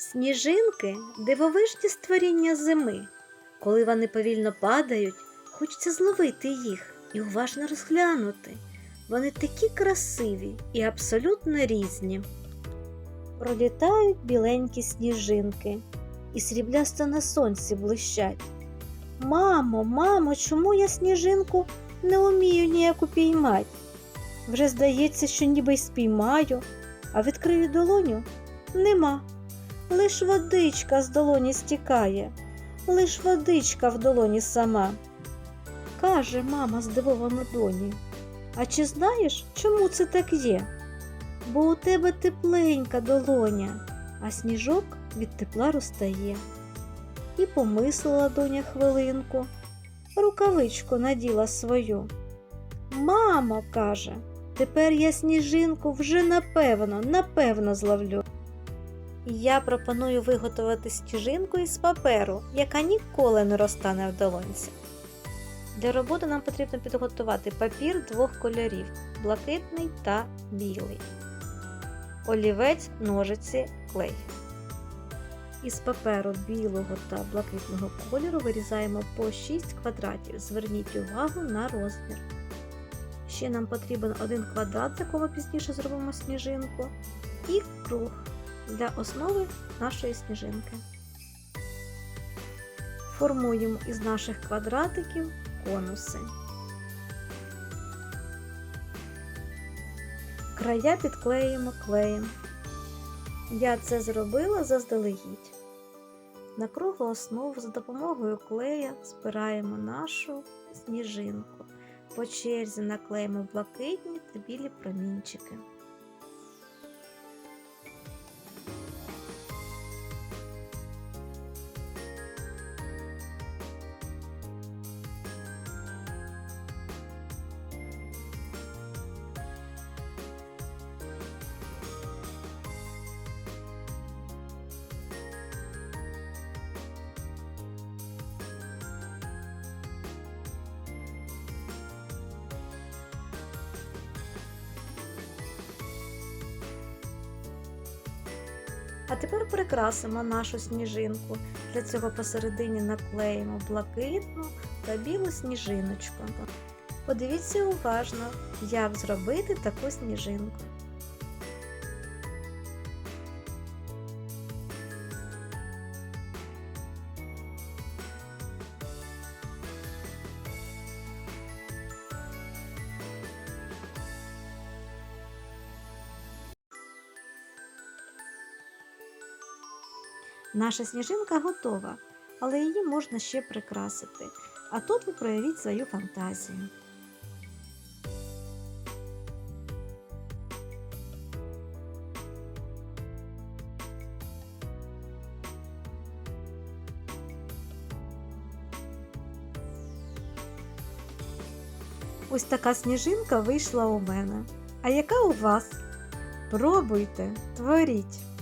Сніжинки дивовижні створіння зими. Коли вони повільно падають, хочеться зловити їх і уважно розглянути. Вони такі красиві і абсолютно різні. Пролітають біленькі сніжинки і сріблясто на сонці блищать. Мамо, мамо, чому я сніжинку не вмію ніяк упіймать? Вже здається, що ніби й спіймаю, а відкрию долоню нема. Лиш водичка з долоні стікає, лиш водичка в долоні сама. Каже мама здивована доні. А чи знаєш, чому це так є? Бо у тебе тепленька долоня, а сніжок від тепла розтає. І помислила доня хвилинку, рукавичку наділа свою. Мамо, каже, тепер я сніжинку вже напевно, напевно зловлю. Я пропоную виготовити сніжинку із паперу, яка ніколи не розтане в долонці. Для роботи нам потрібно підготувати папір двох кольорів блакитний та білий, олівець, ножиці, клей. Із паперу білого та блакитного кольору вирізаємо по 6 квадратів. Зверніть увагу на розмір. Ще нам потрібен один квадрат, з якого пізніше зробимо сніжинку, і круг для основи нашої сніжинки. Формуємо із наших квадратиків конуси. Края підклеїмо клеєм. Я це зробила заздалегідь. На круглу основу за допомогою клея збираємо нашу сніжинку. По черзі наклеїмо блакитні та білі промінчики. А тепер прикрасимо нашу сніжинку. Для цього посередині наклеїмо блакитну та білу сніжиночку. Подивіться уважно, як зробити таку сніжинку. Наша сніжинка готова, але її можна ще прикрасити. А тут ви проявіть свою фантазію. Ось така сніжинка вийшла у мене. А яка у вас? Пробуйте, творіть!